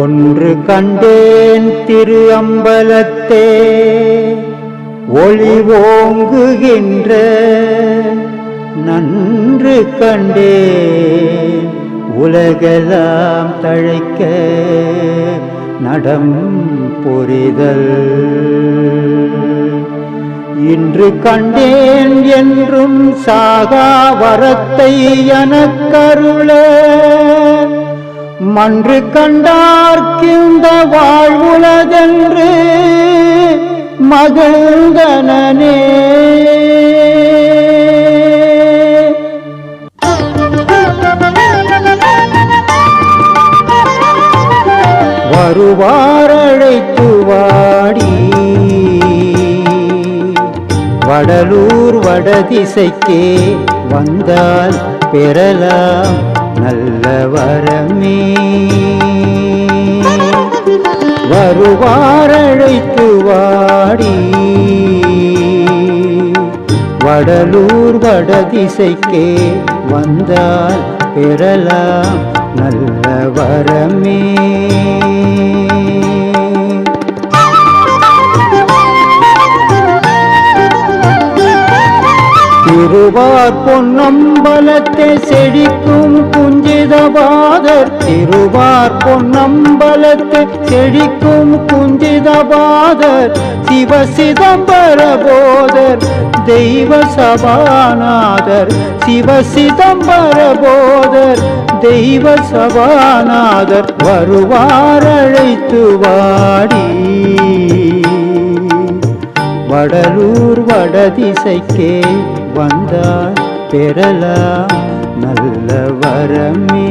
ஒன்று கண்டேன் திரு அம்பலத்தே ஒளி ஓங்குகின்ற நன்று கண்டேன் உலகெல்லாம் தழைக்க நடம் புரிதல் இன்று கண்டேன் என்றும் சாகா வரத்தை எனக்கருள. மன்று கண்டார்க்கிந்த வாழ்வுளதென்று மகிழ்ந்தனே வருவாரழைத்து வாடி வடலூர் வடதிசைக்கே வந்தால் பெறலாம். நல்ல வரமே. வருவாரழைத்து வாடி வடலூர் வடதிசைக்கே வந்தால் பெறலாம் நல்ல வரமே. திருவார் பொன்னம்பலத்தை செழிக்கும் குஞ்சிதபாதர் திருவார் பொன்னம்பலத்து செழிக்கும் குஞ்சிதபாதர் சிவ சிதம்பர போதர் தெய்வ சபாநாதர் சிவ சிதம்பர போதர் தெய்வ சபாநாதர் வருவார் அழைத்து வாடி. வடலூர் வடதிசைக்கே வந்தார் பெறலாம். நல்ல வரமே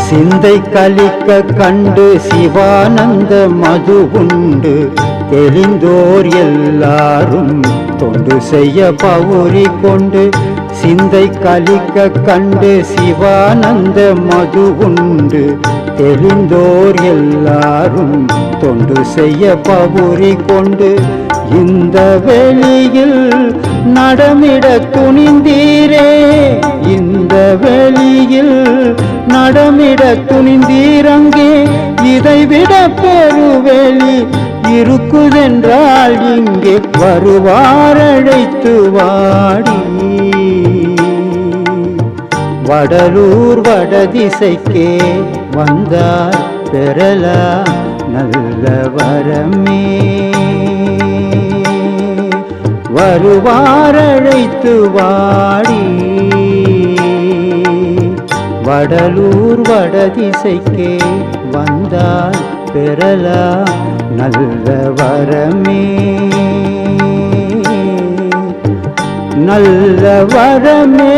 சிந்தை கலிக்க கண்டு சிவானந்த மது உண்டு. தெளிந்தோர் எல்லாரும் தொண்டு செய்ய பவுரி கொண்டு சிந்தை கலிக்க கண்டு சிவானந்த மது உண்டு. தெரிந்தோர் எல்லாரும் தொண்டு செய்ய பவுரி கொண்டு. இந்த வெளியில் நடமிட துணிந்தீரே. இந்த வெளியில் நடமிட துணிந்தீரங்கே. இதைவிட பெருவெளி இருக்குதென்றால் இங்கே வருவாரழைத்து வாடி. வடலூர் வடதிசைக்கே வந்தார் பெறலா நல்ல வரமே. வருவாரழைத்து வாடி. வடலூர் வடதிசைக்கே வந்தால் பெறலா நல்ல வரமே. நல்ல வரமே.